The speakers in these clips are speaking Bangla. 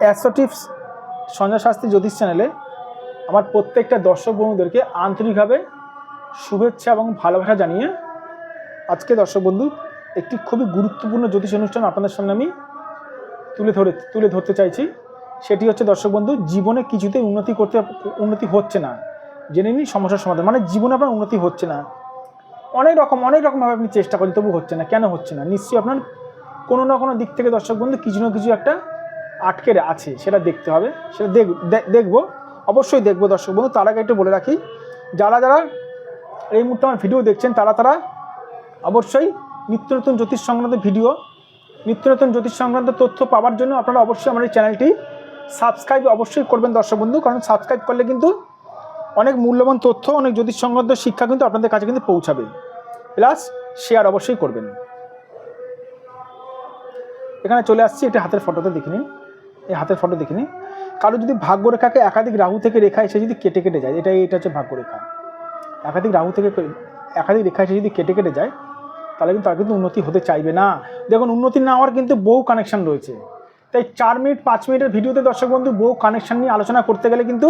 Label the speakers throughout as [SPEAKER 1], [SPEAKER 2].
[SPEAKER 1] অ্যাসোটিভস সঞ্জয় শাস্ত্রী জ্যোতিষ চ্যানেলে আমার প্রত্যেকটা দর্শক বন্ধুদেরকে আন্তরিকভাবে শুভেচ্ছা এবং ভালোবাসা জানিয়ে আজকে দর্শক বন্ধু, একটি খুবই গুরুত্বপূর্ণ জ্যোতিষ অনুষ্ঠান আপনাদের সামনে আমি তুলে ধরে, তুলে ধরতে চাইছি। সেটি হচ্ছে দর্শক বন্ধু, জীবনে কিছুতেই উন্নতি করতে উন্নতি হচ্ছে না। জেনে নিন সমস্যার সমাধান। মানে জীবনে আপনার উন্নতি হচ্ছে না। অনেক রকম, অনেক রকমভাবে আপনি চেষ্টা করেন তবু হচ্ছে না। কেন হচ্ছে না? নিশ্চয়ই আপনার কোনো না কোনো দিক থেকে দর্শক বন্ধু, কিছু না কিছু একটা আটকে আছে, সেটা দেখতে হবে। সেটা দেখ দেখব। অবশ্যই দেখব, দর্শক বন্ধু। তার আগে একটু বলে রাখি, যারা যারা এই মুহূর্তে আমার ভিডিও দেখছেন, তারা তারা অবশ্যই নিত্য নতুন জ্যোতিষ সংক্রান্ত ভিডিও নিত্য নতুন জ্যোতিষ সংক্রান্ত তথ্য পাওয়ার জন্য আপনারা অবশ্যই আমার এই চ্যানেলটি সাবস্ক্রাইব অবশ্যই করবেন, দর্শক বন্ধু। কারণ সাবস্ক্রাইব করলে কিন্তু অনেক মূল্যবান তথ্য, অনেক জ্যোতিষ সংক্রান্ত শিক্ষা কিন্তু আপনাদের কাছে কিন্তু পৌঁছাবে। প্লাস শেয়ার অবশ্যই করবেন। এখানে চলে আসছি এটা হাতের ফটোতে দেখে নিন এই হাতের ফটো দেখে নিন কারও যদি ভাগ্যরেখাকে একাধিক রাহু থেকে রেখা এসে যদি কেটে কেটে যায়, এটাই এটা হচ্ছে ভাগ্যরেখা। একাধিক রাহু থেকে একাধিক রেখা এসে যদি কেটে কেটে যায়, তাহলে কিন্তু তার কিন্তু উন্নতি হতে চাইবে না। দেখুন, উন্নতি না হওয়ার কিন্তু বহু কানেকশান রয়েছে। তাই চার মিনিট, পাঁচ মিনিটের ভিডিওতে দর্শক বন্ধু, বহু কানেকশন নিয়ে আলোচনা করতে গেলে কিন্তু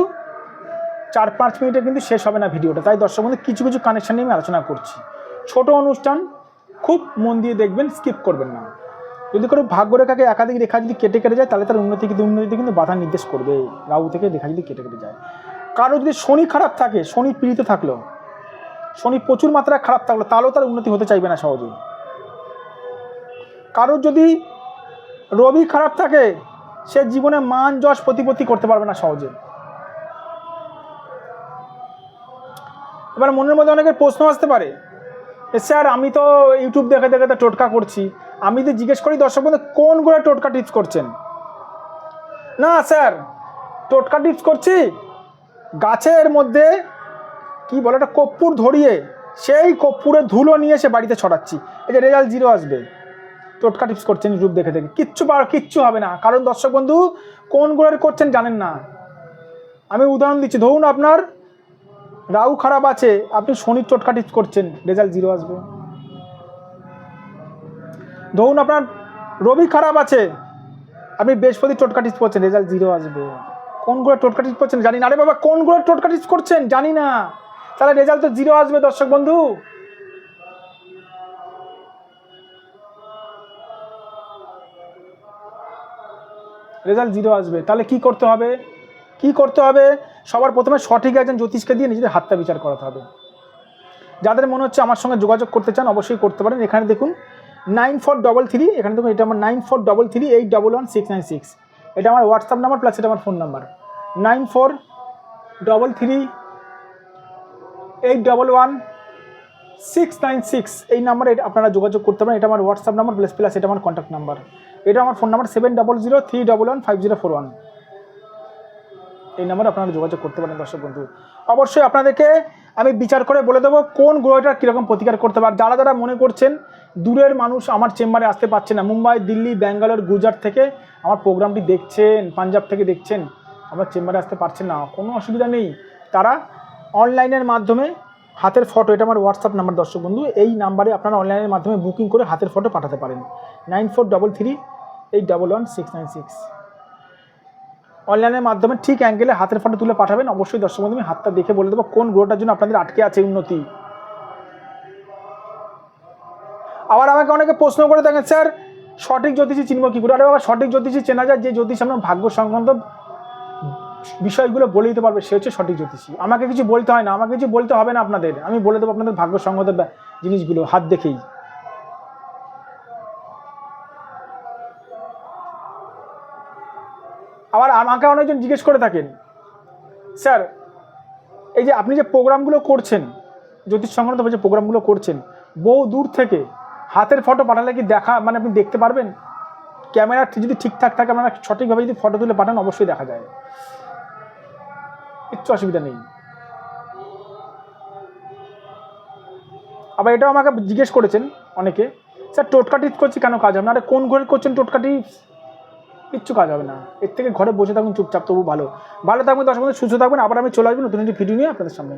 [SPEAKER 1] চার, পাঁচ মিনিটে কিন্তু শেষ হবে না ভিডিওটা। তাই দর্শক বন্ধু, কিছু কিছু কানেকশান নিয়ে আমি আলোচনা করছি। ছোট অনুষ্ঠান, খুব মন দিয়ে দেখবেন স্কিপ করবেন না। যদি কোনো ভাগ্যরেখাকে একাধিক রেখা যদি কেটে কেটে যায়, তাহলে তার উন্নতি কিন্তু উন্নতিতে কিন্তু বাধা নির্দেশ করবে। রাহু থেকে রেখা যদি কেটে কেটে যায়। কারও যদি শনি খারাপ থাকে, শনি পীড়িত থাকল, শনি প্রচুর মাত্রায় খারাপ থাকল, তাহলেও তার উন্নতি হতে চাইবে না সহজে কারোর যদি রবি খারাপ থাকে, সে জীবনে মান, যশ, প্রতিপত্তি করতে পারবে না সহজে। এবার মনের মধ্যে অনেকের প্রশ্ন আসতে পারে স্যার আমি তো ইউটিউব দেখে দেখে তো টোটকা করছি। আমি যদি জিজ্ঞেস করি, দর্শক বন্ধু, কোন করে টোটকা টিপস করছেন? না, স্যার, টোটকা টিপস করছি, গাছের মধ্যে, কি বলে একটা কর্পূর ধরিয়ে, সেই কর্পূরের ধুলো নিয়ে সে বাড়িতে ছড়াচ্ছি। এই যে রেজাল্ট জিরো আসবে। টোটকা টিপস করছেন ইউটিউব দেখে দেখে। কিচ্ছু পার, কিচ্ছু হবে না। কারণ, দর্শক বন্ধু, কোন গ্রহের করছেন জানেন না। আমি উদাহরণ দিচ্ছি, ধরুন আপনার রাউ খারাপ আছে, আপনি শনির টোটকা টিপস করছেন, রেজাল্ট জিরো আসবে। ধরুন আপনার রবি খারাপ আছে, আপনি বৃহস্পতি টোটকা টিপস করছেন রেজাল্ট জিরো আসবে। কোন গ্রহের টোটকা টিপস করছেন জানি না। আরে বাবা, কোন গ্রহের টোটকা টিপস করছেন জানি না। তাহলে রেজাল্ট তো জিরো আসবে দর্শক বন্ধু। রেজাল্ট জিরো আসবে। তাহলে কি করতে হবে? কি করতে হবে? সবার প্রথমে সঠিক একজন জ্যোতিষকে দিয়ে নিজেদের হাতটা বিচার করাতে হবে। যাদের মনে হচ্ছে আমার সঙ্গে যোগাযোগ করতে চান, অবশ্যই করতে পারেন। এখানে দেখুন নাইন ফোর ডবল থ্রি, এখানে দেখুন এটা আমার nine four double three, eight double one six nine six. এটা আমার হোয়াটসঅ্যাপ নাম্বার, প্লাস এটা আমার phone number. Nine four double three, eight double one six nine six, এই নাম্বারে আপনারা যোগাযোগ করতে পারেন। এটা আমার হোয়াটসঅ্যাপ নাম্বার, প্লাস প্লাস এটা আমার কন্ট্যাক্ট নাম্বার। এটা আমার phone number, seven double zero three double one five zero four one. এই নাম্বারে আপনারা যোগাযোগ করতে পারেন দর্শক বন্ধু। অবশ্যই আপনাদেরকে আমি বিচার করে বলে দেবো কোন গ্রহটা কীরকম প্রতিকার করতে পারে। যারা যারা মনে করছেন দূরের মানুষ আমার চেম্বারে আসতে পারছে না, মুম্বাই, দিল্লি, ব্যাঙ্গালোর, গুজরাট থেকে আমার প্রোগ্রামটি দেখছেন, পাঞ্জাব থেকে দেখছেন, আমার চেম্বারে আসতে পারছেন না, কোনো অসুবিধা নেই। তারা অনলাইনের মাধ্যমে হাতের ফটো এটা আমার হোয়াটসঅ্যাপ নাম্বার দর্শক বন্ধু, এই নাম্বারে আপনারা অনলাইনের মাধ্যমে বুকিং করে হাতের ফটো পাঠাতে পারেন। Nine four double three eight double one six nine six অনলাইনের মাধ্যমে ঠিক অ্যাঙ্গেলে হাতের ফটো তুলে পাঠাবেন। অবশ্যই দর্শক বন্ধু, আমি হাতটা দেখে বলে দেবো কোন গ্রহটার জন্য আপনাদের আটকে আছে উন্নতি। আবার আমাকে অনেকে প্রশ্ন করে থাকেন, স্যার, সঠিক জ্যোতিষী চিনব কী করে? আরে বাবা, সঠিক জ্যোতিষী চেনা যায়, যে জ্যোতিষ আপনার ভাগ্য সংক্রান্ত বিষয়গুলো বলে দিতে পারবে, সে হচ্ছে সঠিক জ্যোতিষী। আমাকে কিছু বলতে হয় না, আমাকে কিছু বলতে হবে না আপনাদের। আমি বলে দেবো আপনাদের ভাগ্য সংক্রান্ত জিনিসগুলো, হাত দেখেই। আবার আমাকে অনেকজন জিজ্ঞেস করে থাকেন। স্যার, এই যে আপনি যে প্রোগ্রামগুলো করছেন, জ্যোতিষ সংক্রান্ত যে প্রোগ্রামগুলো করছেন, বহু দূর থেকে হাতের ফটো পাঠালে কি দেখা মানে আপনি দেখতে পারবেন? ক্যামেরা যদি ঠিকঠাক থাকে, আপনারা সঠিকভাবে যদি ফটো তুলে পাঠান, অবশ্যই দেখা যায়। কিচ্ছু অসুবিধা নেই। আবার এটাও আমাকে জিজ্ঞেস করেছেন অনেকে, স্যার, টোটকা করছি কেন কাজ হবে না? আরে কোন ঘরে করছেন টোটকা টিপস? কিচ্ছু কাজ হবে না। এর থেকে ঘরে বসে থাকুন চুপচাপ, তবু ভালো। ভালো থাকবেন, দশ বছর সুস্থ থাকবেন। আবার আমি চলে আসব নতুন একটি ভিডিও নিয়ে আপনাদের সামনে।